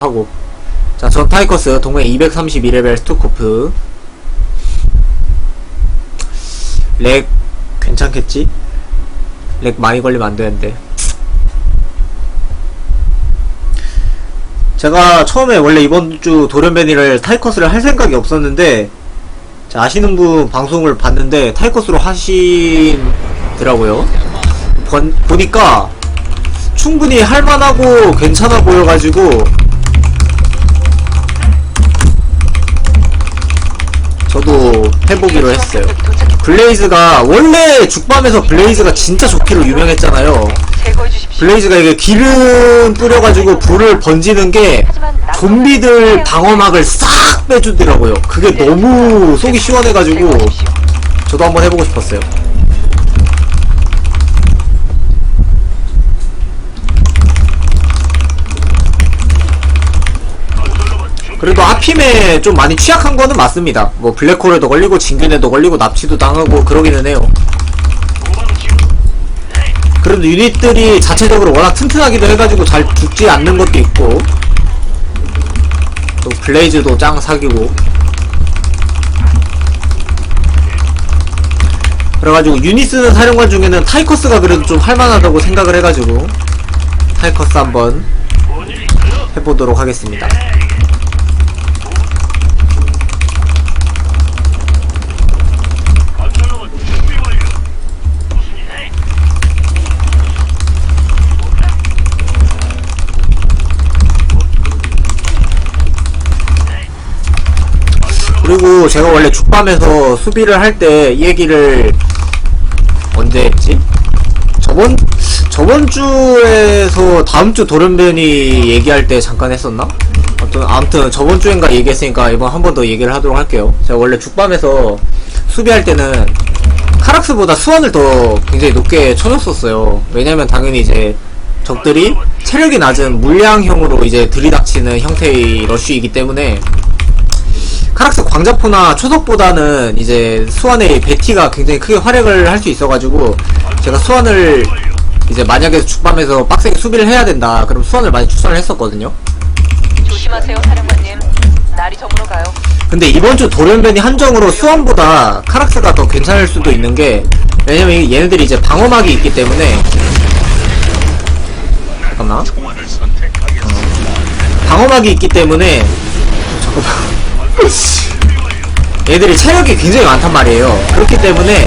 하고. 자 전 타이커스 동맹 232레벨 스투코프. 렉 괜찮겠지? 렉 많이 걸리면 안 되는데. 제가 처음에 원래 이번 주 돌연변이를 타이커스를 할 생각이 없었는데 자, 아시는 분 방송을 봤는데 타이커스로 하시더라고요. 번- 보니까 충분히 할만하고 괜찮아 보여가지고 저도 해보기로 했어요. 블레이즈가 원래 죽밤에서 블레이즈가 진짜 좋기로 유명했잖아요. 블레이즈가 이게 기름 뿌려가지고 불을 번지는 게 좀비들 방어막을 싹 빼주더라고요. 그게 너무 속이 시원해가지고 저도 한번 해보고 싶었어요. 그래도 아핌에 좀 많이 취약한 거는 맞습니다. 뭐 블랙홀에도 걸리고 진균에도 걸리고 납치도 당하고 그러기는 해요. 그래도 유닛들이 자체적으로 워낙 튼튼하기도 해가지고 잘 죽지 않는 것도 있고 또 블레이즈도 짱 사기고 그래가지고 유닛 쓰는 사령관 중에는 타이커스가 그래도 좀 할만하다고 생각을 해가지고 타이커스 한번 해보도록 하겠습니다. 그리고 제가 원래 죽밤에서 수비를 할 때 이 얘기를 언제 했지? 저번 저번 주에서 다음 주 돌연변이 얘기할 때 잠깐 했었나? 아무튼 아무튼 저번 주엔가 얘기했으니까 이번 한 번 더 얘기를 하도록 할게요. 제가 원래 죽밤에서 수비할 때는 카락스보다 수원을 더 굉장히 높게 쳐줬었어요. 왜냐면 당연히 이제 적들이 체력이 낮은 물량형으로 이제 들이닥치는 형태의 러쉬이기 때문에 카락스 광자포나 초석보다는 이제 수완의 베티가 굉장히 크게 활약을 할 수 있어가지고 제가 수완을 이제 만약에 죽밤에서 빡세게 수비를 해야 된다 그럼 수완을 많이 추천을 했었거든요 조심하세요, 사령관님. 날이 저물어 가요. 근데 이번 주 돌연변이 한정으로 수완보다 카락스가 더 괜찮을 수도 있는 게 왜냐면 얘네들이 이제 방어막이 있기 때문에 잠깐만 어. 방어막이 있기 때문에 잠깐만 얘들이 체력이 굉장히 많단 말이에요. 그렇기 때문에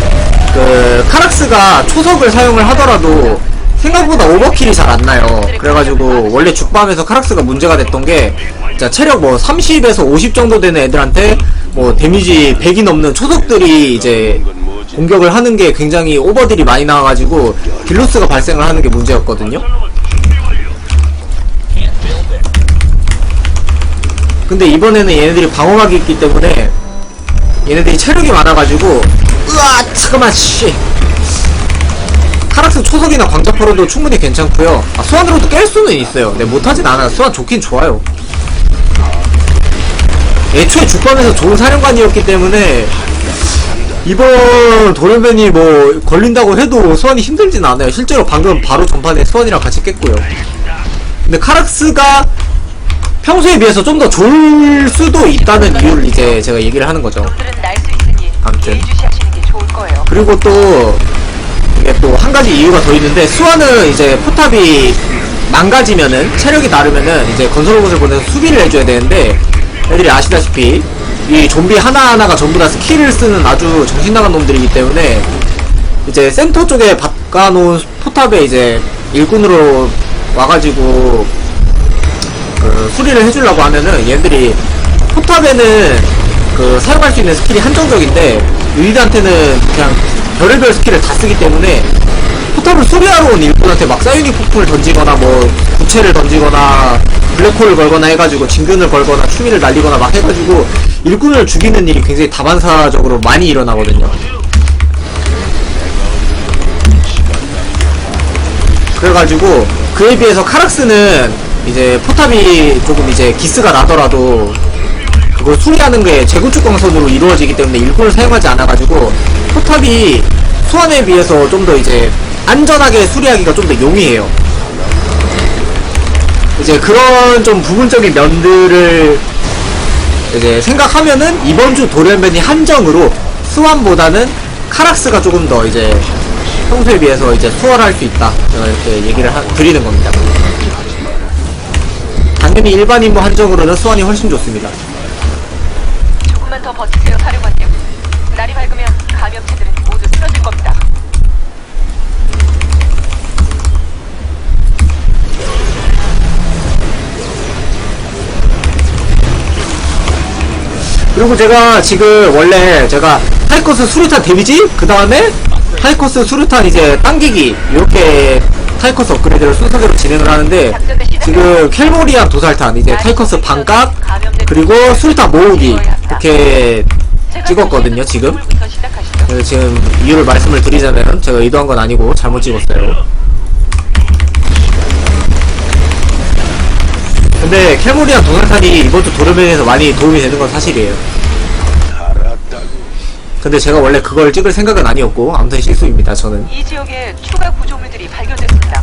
그 카락스가 초석을 사용을 하더라도 생각보다 오버킬이 잘 안 나요. 그래가지고 원래 죽밤에서 카락스가 문제가 됐던 게 진짜 체력 뭐 30에서 50 정도 되는 애들한테 뭐 데미지 100이 넘는 초석들이 이제 공격을 하는 게 굉장히 오버딜이 많이 나와가지고 딜로스가 발생을 하는 게 문제였거든요. 근데 이번에는 얘네들이 방어막이 있기 때문에 얘네들이 체력이 많아가지고 으아 잠깐만 씨. 카락스 초석이나 광자포로도 충분히 괜찮고요. 아, 수완으로도 깰 수는 있어요. 네 못하진 않아 수완 좋긴 좋아요. 애초에 죽방에서 좋은 사령관이었기 때문에 이번 돌연변이 뭐 걸린다고 해도 수완이 힘들진 않아요. 실제로 방금 바로 전판에 수완이랑 같이 깼고요. 근데 카락스가 평소에 비해서 좀 더 좋을 수도 있다는 이유를 이제 제가 얘기를 하는 거죠. 들은 날 수 있으니 아무튼. 예의주시하시는 게 좋을 거예요. 그리고 또 이게 또 한 가지 이유가 더 있는데 수아는 이제 포탑이 망가지면은 체력이 다르면은 이제 건설 로봇을 보내서 수비를 해줘야 되는데 애들이 아시다시피 이 좀비 하나하나가 전부 다 스킬을 쓰는 아주 정신 나간 놈들이기 때문에 이제 센터 쪽에 바꿔놓은 포탑에 이제 일꾼으로 와가지고 그 수리를 해주려고 하면은 얘들이 포탑에는 그 사용할 수 있는 스킬이 한정적인데 유닛한테는 그냥 별의별 스킬을 다 쓰기 때문에 포탑을 수리하러 온 일꾼한테 막 사이닉 폭풍을 던지거나 뭐 구체를 던지거나 블랙홀을 걸거나 해가지고 진균을 걸거나 추미를 날리거나 막 해가지고 일꾼을 죽이는 일이 굉장히 다반사적으로 많이 일어나거든요. 그래가지고 그에 비해서 카락스는 이제 포탑이 조금 이제 기스가 나더라도 그걸 수리하는 게 재구축 광선으로 이루어지기 때문에 일꾼을 사용하지 않아가지고 포탑이 소환에 비해서 좀 더 이제 안전하게 수리하기가 좀 더 용이해요. 이제 그런 좀 부분적인 면들을 이제 생각하면은 이번 주 도련변이 한정으로 스완보다는 카락스가 조금 더 이제 평소에 비해서 이제 수월할 수 있다 제가 이렇게 얘기를 하- 드리는 겁니다 당연히 일반 임무 한정으로는 스완이 훨씬 좋습니다 조금만 더 버티세요, 사령관님. 날이 밝으면 감염체들은 모두 쓰러질 겁니다. 그리고 제가 지금 원래 제가 하이커스 수류탄 데미지 그 다음에 하이커스 수류탄 이제 당기기 이렇게 타이커스 업그레이드를 순서대로 진행을 하는데 지금 켈모리안 도살탄 이제 타이커스 반값 그리고 수류탄 모으기 이렇게 찍었거든요 지금. 지금 이유를 말씀을 드리자면 제가 의도한 건 아니고 잘못 찍었어요. 근데 켈모리안 도살탄이 이번 주 도르맨에서 많이 도움이 되는 건 사실이에요. 근데 제가 원래 그걸 찍을 생각은 아니었고 아무튼 실수입니다 저는. 이 지역에 추가 구조물들이 발견됐습니다.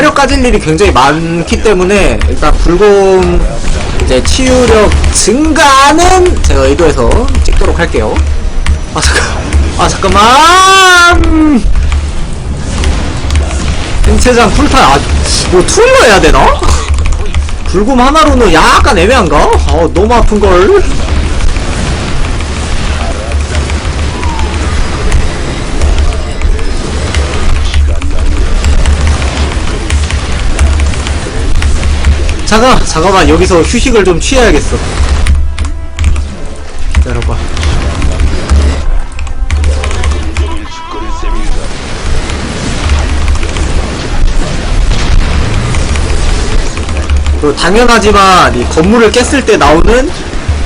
체력 까질 일이 굉장히 많기 때문에 일단 불곰 이제 치유력 증가는 제가 의도해서 찍도록 할게요 아 잠깐 아 잠깐만 생체장 풀타 아, 뭐 툴로 해야 되나? 불곰 하나로는 약간 애매한가? 아 너무 아픈걸 잠깐 잠깐만 여기서 휴식을 좀 취해야겠어. 기다려봐. 그리고 당연하지만 이 건물을 깼을 때 나오는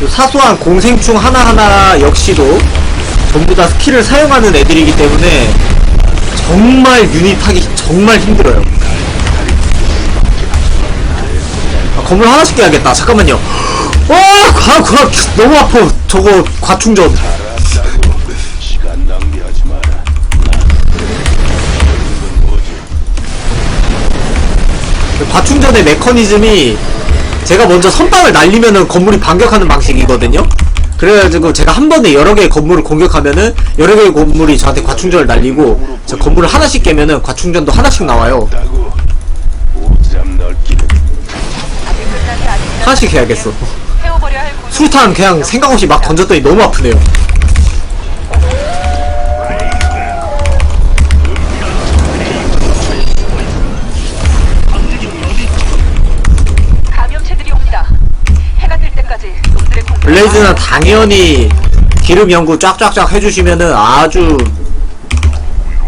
그 사소한 공생충 하나하나 역시도 전부 다 스킬을 사용하는 애들이기 때문에 정말 유닛하기 정말 힘들어요 건물 하나씩 깨야겠다. 잠깐만요. 와, 과, 과, 너무 아파. 저거 과충전. 마라. 과충전의 메커니즘이 제가 먼저 선빵을 날리면은 건물이 반격하는 방식이거든요. 그래가지고 제가 한 번에 여러 개의 건물을 공격하면은 여러 개의 건물이 저한테 과충전을 날리고 저 건물을 하나씩 깨면은 과충전도 하나씩 나와요. 하나씩 해야겠어. 수류탄 그냥 생각 없이 막 던졌더니 너무 아프네요. 감염체들이 옵니다. 해가 뜰 때까지 놈들의 공격. 블레이즈는 당연히 기름 연구 쫙쫙쫙 해주시면은 아주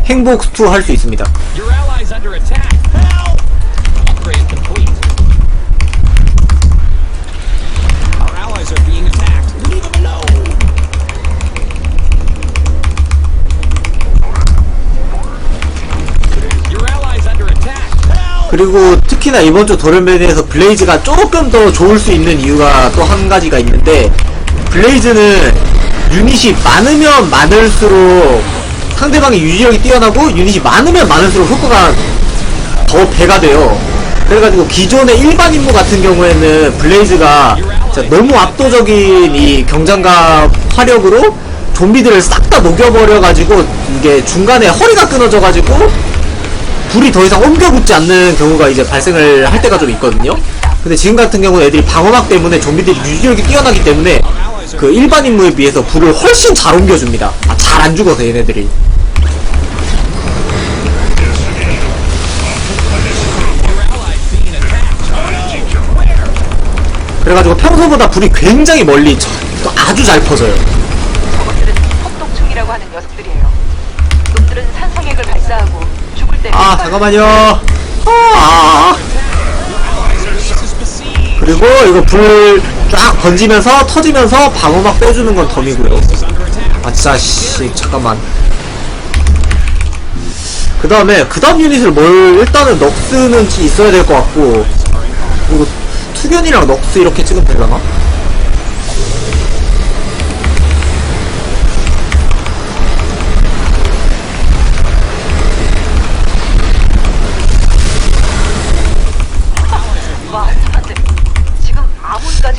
행복 스투 할 수 있습니다. Your allies under attack. 그리고 특히나 이번 주 도련변에서 블레이즈가 조금 더 좋을 수 있는 이유가 또 한 가지가 있는데 블레이즈는 유닛이 많으면 많을수록 상대방의 유지력이 뛰어나고 유닛이 많으면 많을수록 효과가 더 배가 돼요. 그래가지고 기존의 일반 임무 같은 경우에는 블레이즈가 너무 압도적인 이 경장과 화력으로 좀비들을 싹 다 녹여버려가지고 이게 중간에 허리가 끊어져가지고 불이 더 이상 옮겨 붙지 않는 경우가 이제 발생을 할 때가 좀 있거든요. 근데 지금 같은 경우는 애들이 방어막 때문에 좀비들이 유지력이 뛰어나기 때문에 그 일반 임무에 비해서 불을 훨씬 잘 옮겨줍니다. 아, 잘 안 죽어서 얘네들이. 그래가지고 평소보다 불이 굉장히 멀리 저- 또 아주 잘 퍼져요. 저것들은 폭독충이라고 하는 녀석들이에요. 놈들은 산성액을 발사하고 아 잠깐만요. 아. 그리고 이거 불쫙 던지면서 터지면서 방어막 빼주는 건 덤이고요. 아 진짜 씨 잠깐만. 그 다음에 그 다음 유닛을 뭘 일단은 넉스는 있어야 될 것 같고 그리고 투견이랑 넉스 이렇게 찍으면 되려나?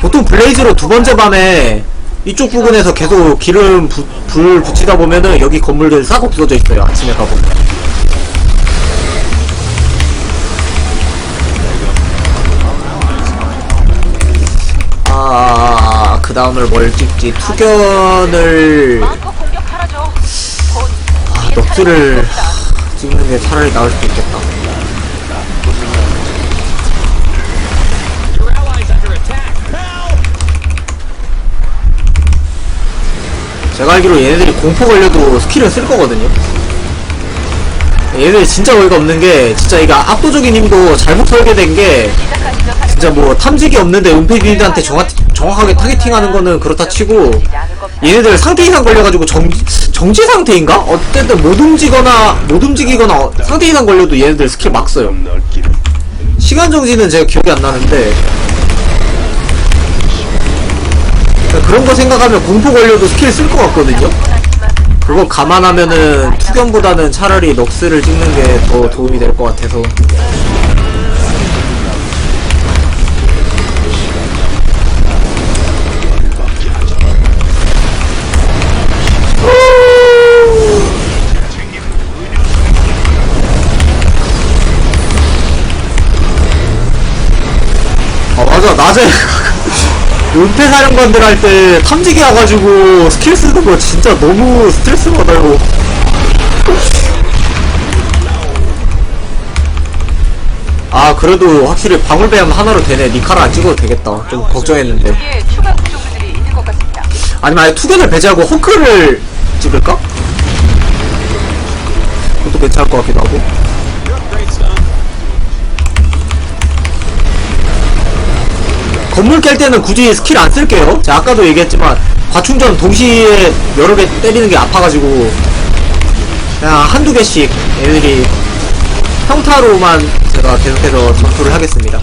보통 블레이즈로 두 번째 밤에 이쪽 부근에서 계속 기름 부- 불 붙이다 보면은 여기 건물들 싹 없어져 있어요 아침에 가보면 아, 그 다음을 뭘 찍지? 투견을 아, 겁니다. 찍는 게 차라리 나을 수도 있겠다. 제가 알기로 얘네들이 공포 걸려도 스킬은 쓸 거거든요. 얘네들 진짜 어이가 없는 게 진짜 이게 압도적인 힘도 잘못 설계된 게. 진짜 뭐 탐지기 없는데 은폐기들한테 정확, 정확하게 타겟팅하는 거는 그렇다 치고. 얘네들 상태 이상 걸려가지고 정지, 정지 상태인가? 어쨌든 못 움직이거나 못 움직이거나 어- 상태 이상 걸려도 얘네들 스킬 막 써요. 시간 정지는 제가 기억이 안 나는데 그러니까 그런 거 생각하면 공포 걸려도 스킬 쓸 것 같거든요. 그거 감안하면은 투견보다는 차라리 넉스를 찍는 게 더 도움이 될 것 같아서 아 맞아 낮에 은폐 사령관들 할 때 탐지기 와가지고 스킬 쓰는 거 진짜 너무 스트레스 받아요. 아 그래도 확실히 방울뱀 하나로 되네. 니카라 안 찍어도 되겠다. 좀 걱정했는데. 같습니다. 아니면 아예 투견을 배제하고 호크를 찍을까? 그것도 괜찮을 것 같기도 하고 건물 깰 때는 굳이 스킬 안 쓸게요. 제가 아까도 얘기했지만 과충전 동시에 여러 개 때리는 게 아파가지고 그냥 한두 개씩 얘들이 평타로만 제가 계속해서 전투를 하겠습니다.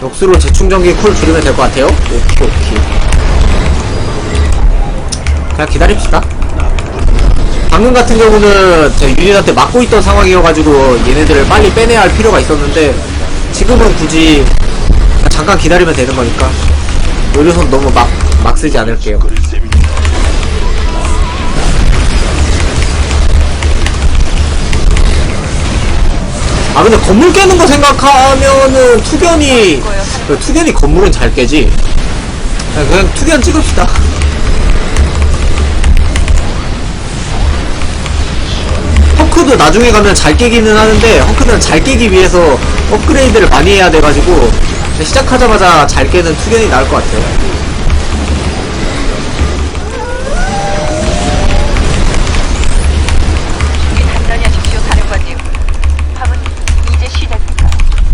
역수로 재충전기 쿨 줄이면 될 것 같아요. 오케이 오케이. 그냥 기다립시다. 방금 같은 경우는 제 유닛한테 맞고 있던 상황이어가지고 얘네들을 빨리 빼내야 할 필요가 있었는데 지금은 굳이 잠깐 기다리면 되는 거니까 의료선 너무 막, 막 쓰지 않을게요. 아 근데 건물 깨는 거 생각하면은 투견이 그 투견이 건물은 잘 깨지. 그냥 투견 찍읍시다. 헝크도 나중에 가면 잘 깨기는 하는데 헝크는 잘 깨기 위해서 업그레이드를 많이 해야 돼가지고 시작하자마자 잘 깨는 투견이 나을 것 같아요.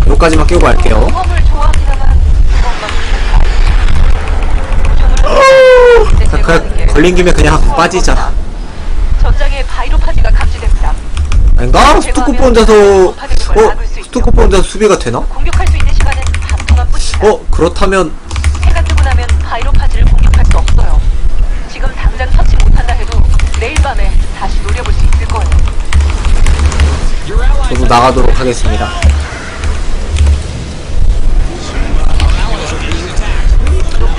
여기까지만 깨고 갈게요. 모험을 좋아합니다만 무엇만 자, 그, 걸린 김에 그냥 빠지자. 전장에 바이로파지가 감지됩니다. 아닌가? 스투코프 혼자서 어? 스투코프 혼자서 수비가 되나? 공격할 수 있는 시간은 밤 동안뿐입니다. 어? 그렇다면 해가 뜨고 나면 바이로파지를 공격할 수 없어요. 지금 당장 터치 못한다 해도 내일 밤에 다시 노려볼 수 있을 거예요. 저도 나가도록 하겠습니다.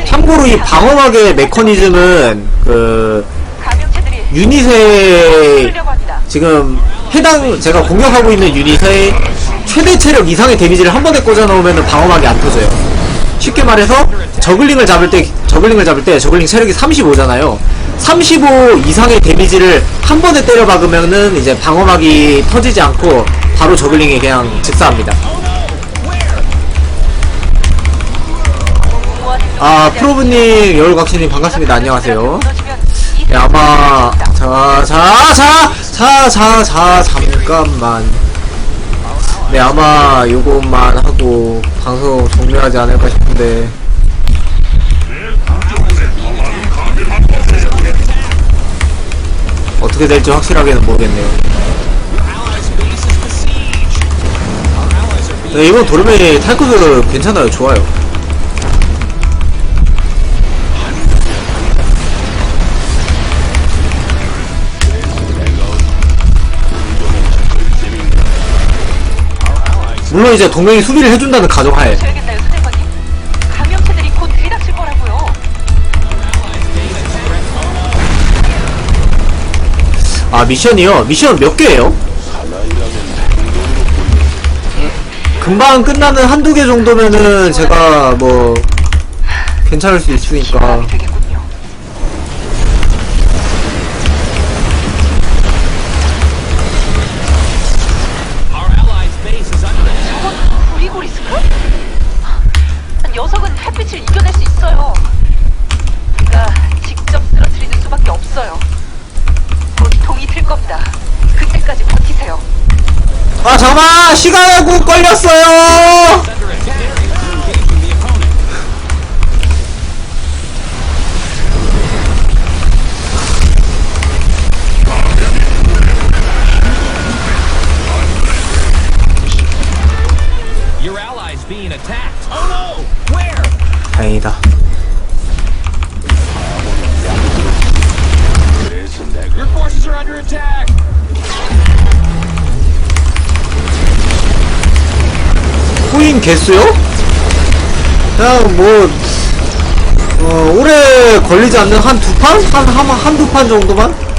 참고로 이 방어막의 메커니즘은 그 유닛의. 지금 해당 제가 공격하고 있는 유닛의 최대 체력 이상의 데미지를 한 번에 꽂아 넣으면 방어막이 안 터져요. 쉽게 말해서 저글링을 잡을 때 저글링을 잡을 때 저글링 체력이 35잖아요. 35 이상의 데미지를 한 번에 때려 박으면은 이제 방어막이 터지지 않고 바로 저글링이 그냥 즉사합니다. 아 프로브님 여울각시님 반갑습니다. 안녕하세요. 네, 아마 자자자 자 자 자 자 잠깐만 네 아마 요것만 하고 방송 종료하지 않을까 싶은데 어떻게 될지 확실하게는 모르겠네요 네, 이번 도르메 탈코드 괜찮아요. 좋아요. 물론 이제 동맹이 수비를 해준다는 가정하에 줘야겠나요, 사령관님? 감염체들이 곧 들이닥칠 거라고요. 아 미션이요? 미션 몇 개예요? 금방 끝나는 한두 개 정도면은 제가 뭐 괜찮을 수 있으니까 녀석은 햇빛을 이겨낼 수 있어요. 우리가 직접 쓰러뜨리는 수밖에 없어요. 곧 동이 틀 겁니다. 그때까지 버티세요. 아 잠깐만 시간하고 걸렸어요 attack. 후임 개수요? 그냥 뭐 어, 오래 걸리지 않는 한 두 판? 한, 한, 한두 판 정도만?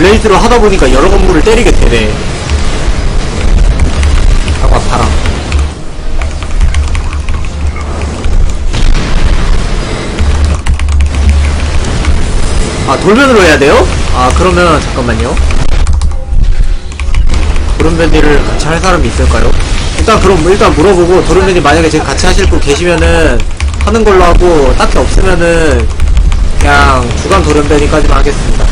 블레이드를 하다 보니까 여러 건물을 때리게 되네. 아까 봐라 아 돌면으로 해야 돼요? 아 그러면 잠깐만요. 도른밴디를 같이 할 사람이 있을까요? 일단 그럼 일단 물어보고 도른밴디 만약에 지금 같이 하실 분 계시면은 하는 걸로 하고 딱히 없으면은 그냥 주간 도른밴디까지만 하겠습니다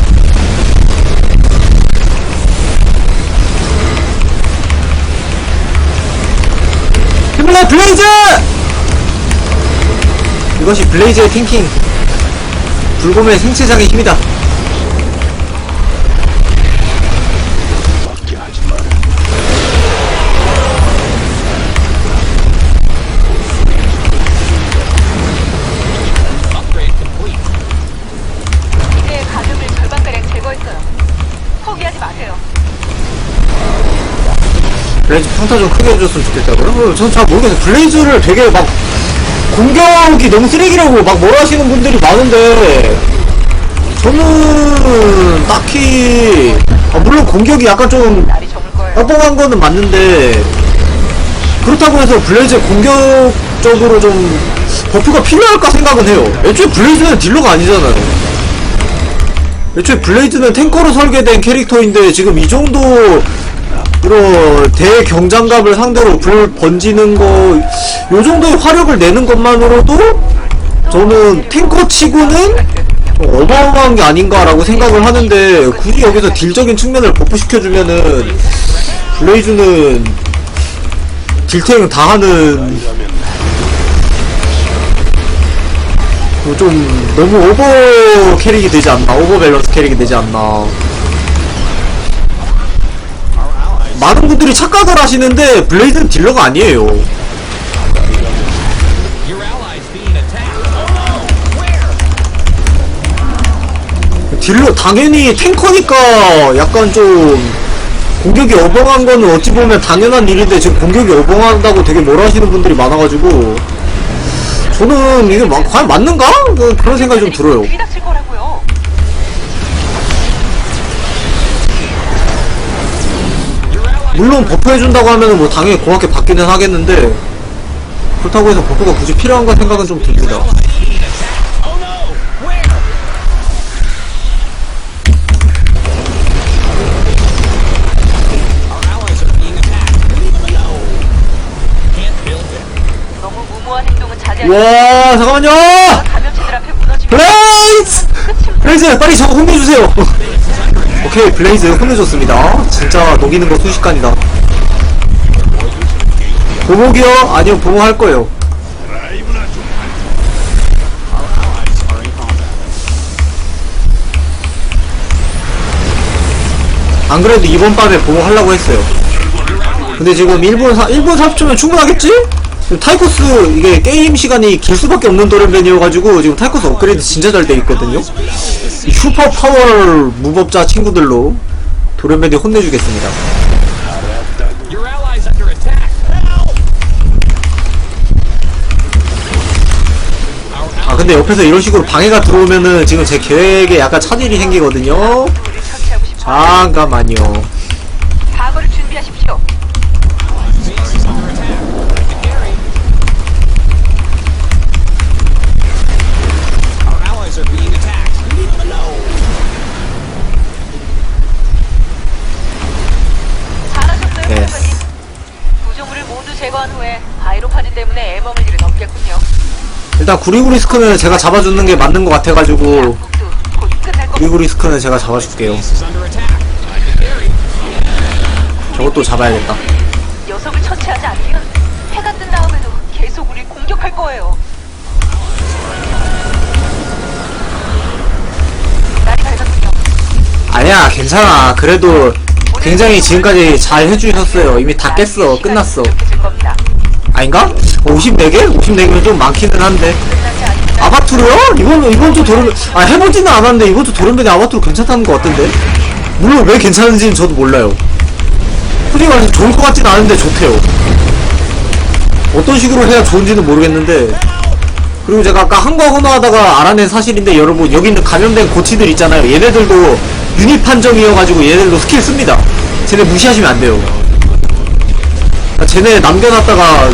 힘내 블레이즈! 이것이 블레이즈의 팅킹 불곰의 생체장의 힘이다 평타 좀 크게 해줬으면 좋겠다고요? 어, 전잘 모르겠어요 블레이즈를 되게 막 공격이 너무 쓰레기라고 막 뭐라 하시는 분들이 많은데 저는 딱히 아, 물론 공격이 약간 좀. 뻔뻔한 거는 맞는데 그렇다고 해서 블레이즈 공격적으로 좀 버프가 필요할까 생각은 해요 애초에 블레이즈는 딜러가 아니잖아요 애초에 블레이즈는 탱커로 설계된 캐릭터인데 지금 이 정도 이런 대경장갑을 상대로 불 번지는 거 요 정도의 화력을 내는 것만으로도 저는 탱커 치고는 어마어마한 게 아닌가라고 생각을 하는데 굳이 여기서 딜적인 측면을 버프시켜주면은 블레이즈는 딜탱 다 하는 그좀 너무 오버 캐릭이 되지 않나 오버 밸런스 캐릭이 되지 않나 많은 분들이 착각을 하시는데 블레이드는 딜러가 아니에요? 딜러 당연히 탱커니까 약간 좀 공격이 어벙한 거는 어찌 보면 당연한 일인데 지금 공격이 어벙한다고 되게 뭐라 하시는 분들이 많아가지고 저는 이게 마- 과연 맞는가? 그- 그런 생각이 좀 들어요. 물론 버프 해준다고 하면은 뭐 당연히 고맙게 받기는 하겠는데 그렇다고 해서 버프가 굳이 필요한가 생각은 좀 듭니다. 와 잠깐만요! 끝입니다. 블레이즈 빨리 저거 혼내주세요 오케이 블레이즈 혼내줬습니다 진짜 녹이는 거 순식간이다 보복이요? 아니요 보복 할 거예요 안 그래도 이번 밤에 보복하려고 했어요 근데 지금 1분 4, 1분 30초면 충분하겠지? 지금 타이코스 이게 게임 시간이 길 수밖에 없는 도련변이어가지고 지금 타이코스 업그레이드 진짜 잘 돼 있거든요 이 슈퍼 파워 무법자 친구들로 도련변이 혼내주겠습니다! 아 근데 옆에서 이런 식으로 방해가 들어오면은 지금 제 계획에 약간 차질이 생기거든요. 잠깐만요 때문에 앨범을 일은 없겠군요. 일단 구리구리스크는 제가 잡아주는 게 맞는 것 같아가지고 약국도 곧 끝날 겁니다. 구리구리스크는 제가 잡아줄게요 Base is under attack. Gary. 저것도 잡아야겠다 녀석을 처치하지 않으면 해가 뜬 다음에도 계속 우리 공격할 거예요. 날이 밝았군요. 아니야 괜찮아 그래도 굉장히 지금까지 잘 해주셨어요 이미 다 깼어 끝났어 겁니다. 아닌가? 54개? 54개면 좀 많기는 한데. 아바투르요? 이번 이번 주 도름 아 해보지는 않았는데 이번 주 도름변이 아바투르 괜찮다는 것 같던데? 물론 왜 괜찮은지는 저도 몰라요. 솔직히 말해서 좋을 것 같진 않은데 좋대요. 어떤 식으로 해야 좋은지는 모르겠는데. 그리고 제가 아까 한과 헌화하다가 알아낸 사실인데 여러분 여기 있는 감염된 고치들 있잖아요. 얘네들도 유닛 판정이어가지고 얘네들도 스킬 씁니다. 쟤네 무시하시면 안 돼요 아, 쟤네 남겨놨다가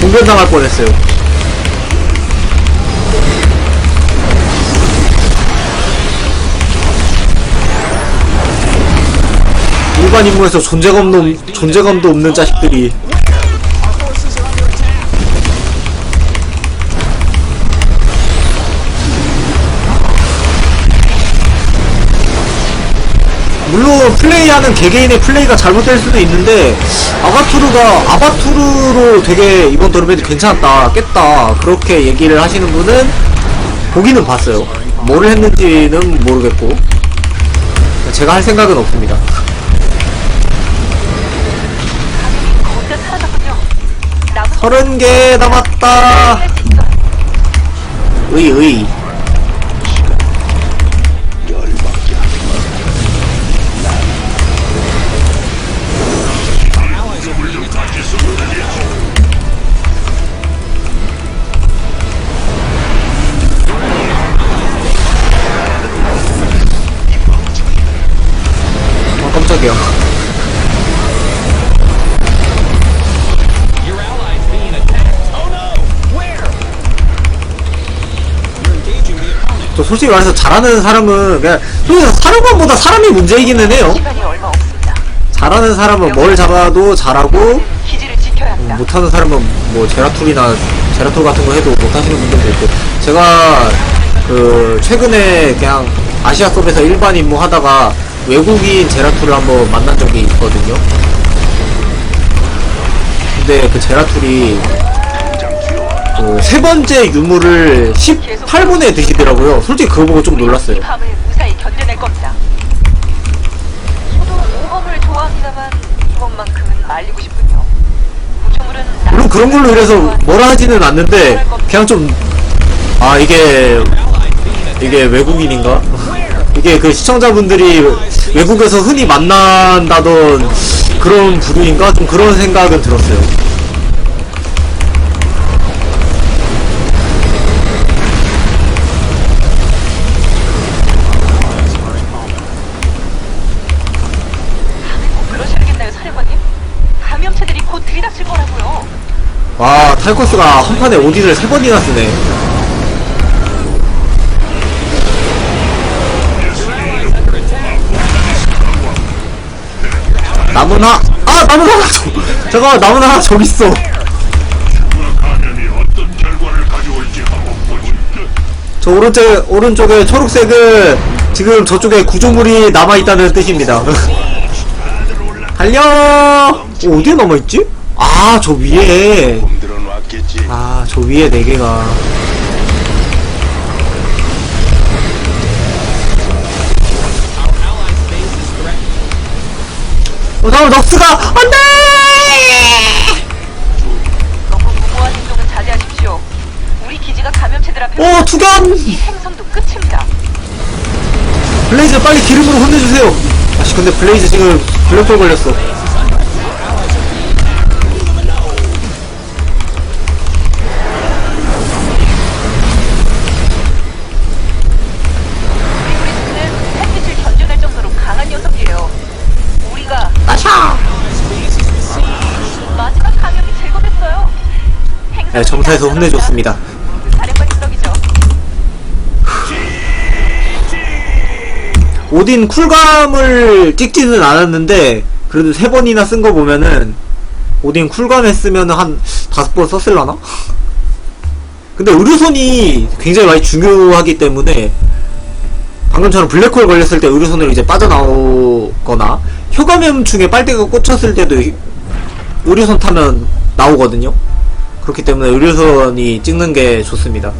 공변당할 뻔했어요. 일반 인물에서 존재감도 없- 존재감도 없는 자식들이 물론 플레이하는 개개인의 플레이가 잘못될 수도 있는데 아바투르가 아바투르로 되게 이번 도르베드 괜찮았다 깼다 그렇게 얘기를 하시는 분은 보기는 봤어요 뭐를 했는지는 모르겠고 제가 할 생각은 없습니다 거기가 사라졌군요. 남은 30개 남았다 있어요. 의의 깜짝이야. Oh. 저 솔직히 말해서 잘하는 사람은 그냥 솔직히 사령관보다 사람이 문제이기는 해요 시간이 얼마 없습니다. 잘하는 사람은 뭘 잡아도 잘하고 기지를 지켜야 합니다. 못하는 사람은 뭐 제라툴이나 제라툴 같은 거 해도 못하시는 분들도 있고 제가 그 최근에 그냥 아시아 컵에서 일반 임무 하다가 외국인 제라툴을 한번 만난 적이 있거든요 근데 그 제라툴이 그 세 번째 유물을 18분에 드시더라고요 솔직히 그거 보고 좀 놀랐어요 이 밤을 무사히 견뎌낼 겁니다. 저도 모험을 좋아합니다만 이번만큼은 말리고 싶군요. 구조물은 물론 그런 걸로 이래서 뭐라 하지는 않는데 그냥 좀 아 이게 이게 외국인인가? 이게 그 시청자분들이 외국에서 흔히 만난다던 그런 부류인가? 좀 그런 생각은 들었어요. 꼭 그러셔야겠나요, 사령관님? 감염체들이 곧 들이닥칠 거라고요. 와 탈코스가 한 판에 오디를 세 번이나 쓰네. 나무나 아 나무나 저 잠깐만 나무나 저기 있어. 저 오른쪽 오른쪽에 초록색은 지금 저쪽에 구조물이 남아 있다는 뜻입니다. 달려! 오, 어디에 남아 있지? 아, 저 위에. 아, 저 위에 네 개가. 다음 럭스가 안돼! 너무 무모한 행동은 자제하십시오. 우리 기지가 감염체들 앞에 오, 투견! 이 행성도 끝입니다. 블레이즈 빨리 기름으로 혼내주세요. 아씨, 근데 블레이즈 지금 블랙홀 걸렸어. 네, 점사에서 혼내줬습니다. 오딘 쿨감을 찍지는 않았는데 그래도 세 번이나 쓴 거 보면은 오딘 쿨감 했으면 한 다섯 번 썼을라나? 근데 의료선이 굉장히 많이 중요하기 때문에 방금처럼 블랙홀 걸렸을 때 의료선으로 이제 빠져나오거나 혀감염충에 빨대가 꽂혔을 때도 이- 의료선 타면 나오거든요. 그렇기 때문에 의료선이 찍는 게 좋습니다.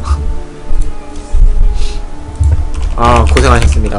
아 고생하셨습니다.